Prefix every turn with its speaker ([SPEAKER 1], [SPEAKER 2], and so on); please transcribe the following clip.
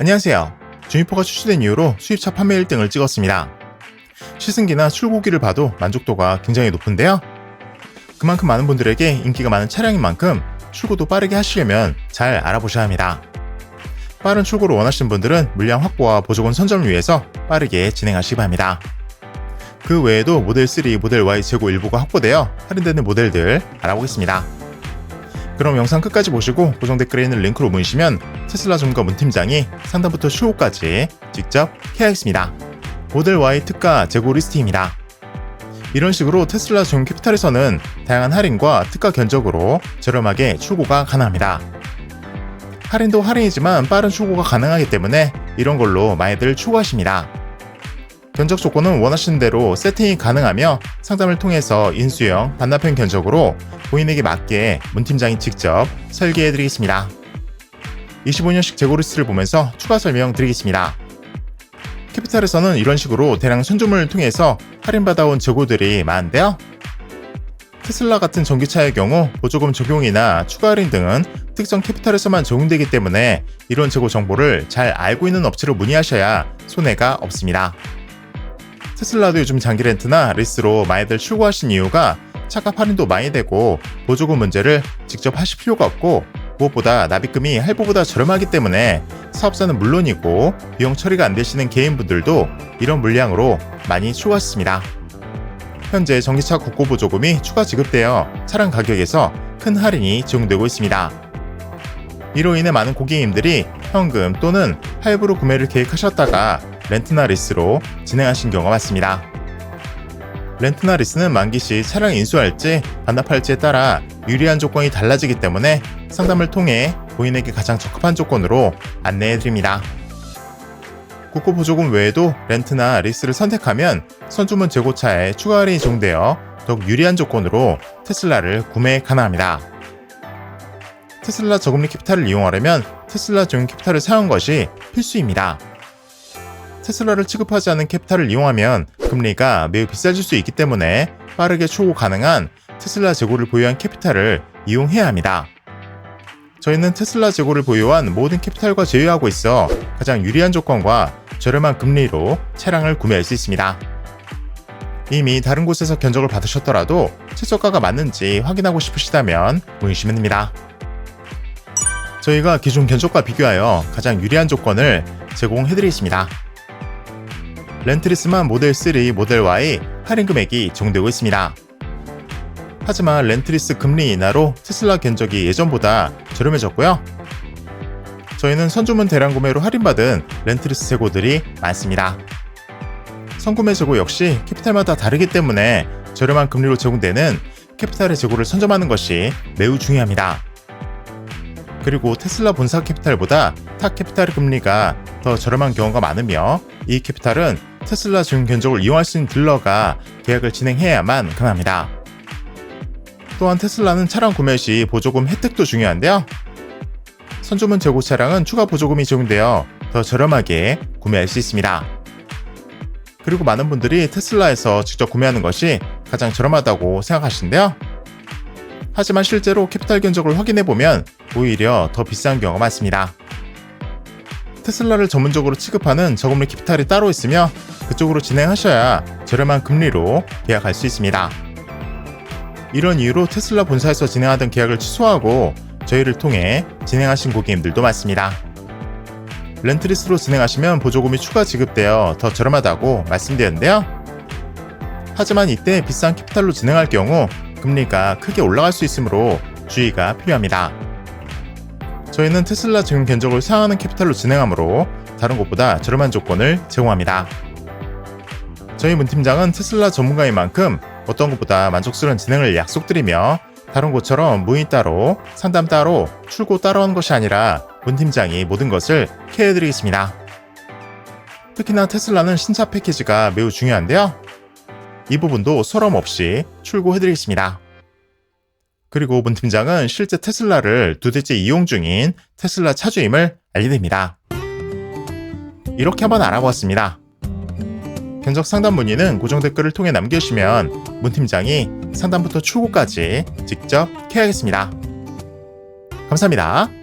[SPEAKER 1] 안녕하세요. 주니퍼가 출시된 이후로 수입차 판매 1등을 찍었습니다. 시승기나 출고기를 봐도 만족도가 굉장히 높은데요. 그만큼 많은 분들에게 인기가 많은 차량인 만큼 출고도 빠르게 하시려면 잘 알아보셔야 합니다. 빠른 출고를 원하시는 분들은 물량 확보와 보조금 선점을 위해서 빠르게 진행하시기 바랍니다. 그 외에도 모델 3, 모델 Y 재고 일부가 확보되어 할인되는 모델들 알아보겠습니다. 그럼 영상 끝까지 보시고 고정 댓글에 있는 링크로 모이시면 테슬라 전문가 문 팀장이 상담부터 출고까지 직접 해야겠습니다. 모델 Y 특가 재고 리스트입니다. 이런 식으로 테슬라 전 캐피탈에서는 다양한 할인과 특가 견적으로 저렴하게 출고가 가능합니다. 할인도 할인이지만 빠른 출고가 가능하기 때문에 이런 걸로 많이들 출고하십니다. 견적 조건은 원하시는 대로 세팅이 가능하며 상담을 통해서 인수형 반납형 견적으로 본인에게 맞게 문 팀장이 직접 설계해 드리겠습니다. 25년식 재고 리스트를 보면서 추가 설명 드리겠습니다. 캐피탈에서는 이런 식으로 대량 선점을 통해서 할인받아온 재고들이 많은데요. 테슬라 같은 전기차의 경우 보조금 적용이나 추가 할인 등은 특정 캐피탈에서만 적용되기 때문에 이런 재고 정보를 잘 알고 있는 업체로 문의하셔야 손해가 없습니다. 테슬라도 요즘 장기 렌트나 리스로 많이들 출고하신 이유가 차가 할인도 많이 되고 보조금 문제를 직접 하실 필요가 없고 무엇보다 납입금이 할부보다 저렴하기 때문에 사업자는 물론이고 비용 처리가 안 되시는 개인분들도 이런 물량으로 많이 출고하셨습니다. 현재 전기차 국고 보조금이 추가 지급되어 차량 가격에서 큰 할인이 적용되고 있습니다. 이로 인해 많은 고객님들이 현금 또는 할부로 구매를 계획하셨다가 렌트나 리스로 진행하신 경우가 많습니다. 렌트나 리스는 만기 시 차량 인수할지 반납할지에 따라 유리한 조건이 달라지기 때문에 상담을 통해 본인에게 가장 적합한 조건으로 안내해 드립니다. 국고 보조금 외에도 렌트나 리스를 선택하면 선주문 재고차에 추가 할인이 적용되어 더욱 유리한 조건으로 테슬라를 구매 가능합니다. 테슬라 저금리 캐피탈을 이용하려면 테슬라 적용 캐피탈을 사용한 것이 필수입니다. 테슬라를 취급하지 않은 캐피탈을 이용하면 금리가 매우 비싸질 수 있기 때문에 빠르게 초고 가능한 테슬라 재고를 보유한 캐피탈을 이용해야 합니다. 저희는 테슬라 재고를 보유한 모든 캐피탈과 제휴하고 있어 가장 유리한 조건과 저렴한 금리로 차량을 구매할 수 있습니다. 이미 다른 곳에서 견적을 받으셨더라도 최저가가 맞는지 확인하고 싶으시다면 문의시면 됩니다. 저희가 기존 견적과 비교하여 가장 유리한 조건을 제공해드리겠습니다. 렌트리스만 모델 3, 모델 Y 할인 금액이 적용되고 있습니다. 하지만 렌트리스 금리 인하로 테슬라 견적이 예전보다 저렴해졌고요. 저희는 선주문 대량 구매로 할인받은 렌트리스 재고들이 많습니다. 선구매 재고 역시 캐피탈마다 다르기 때문에 저렴한 금리로 제공되는 캐피탈의 재고를 선점하는 것이 매우 중요합니다. 그리고 테슬라 본사 캐피탈보다 타 캐피탈의 금리가 더 저렴한 경우가 많으며 이 캐피탈은 테슬라 중 견적을 이용할 수 있는 딜러가 계약을 진행해야만 가능합니다. 또한 테슬라는 차량 구매 시 보조금 혜택도 중요한데요. 선주문 재고 차량은 추가 보조금이 적용되어 더 저렴하게 구매할 수 있습니다. 그리고 많은 분들이 테슬라에서 직접 구매하는 것이 가장 저렴하다고 생각하시는데요. 하지만 실제로 캐피탈 견적을 확인해 보면 오히려 더 비싼 경우가 많습니다. 테슬라를 전문적으로 취급하는 저금리 캐피탈이 따로 있으며 그쪽으로 진행하셔야 저렴한 금리로 계약할 수 있습니다. 이런 이유로 테슬라 본사에서 진행하던 계약을 취소하고 저희를 통해 진행하신 고객님들도 많습니다. 렌트리스로 진행하시면 보조금이 추가 지급되어 더 저렴하다고 말씀드렸는데요. 하지만 이때 비싼 캐피탈로 진행할 경우 금리가 크게 올라갈 수 있으므로 주의가 필요합니다. 저희는 테슬라 증금 견적을 사용하는 캐피탈로 진행하므로 다른 곳보다 저렴한 조건을 제공합니다. 저희 문 팀장은 테슬라 전문가인 만큼 어떤 것보다 만족스러운 진행을 약속드리며 다른 곳처럼 무인 따로, 상담 따로, 출고 따로 하는 것이 아니라 문 팀장이 모든 것을 케어해드리겠습니다. 특히나 테슬라는 신차 패키지가 매우 중요한데요. 이 부분도 서럼 없이 출고해드리겠습니다. 그리고 문 팀장은 실제 테슬라를 두 대째 이용 중인 테슬라 차주임을 알려드립니다. 이렇게 한번 알아보았습니다. 견적 상담 문의는 고정 댓글을 통해 남겨주시면 문 팀장이 상담부터 출고까지 직접 케어하겠습니다. 감사합니다.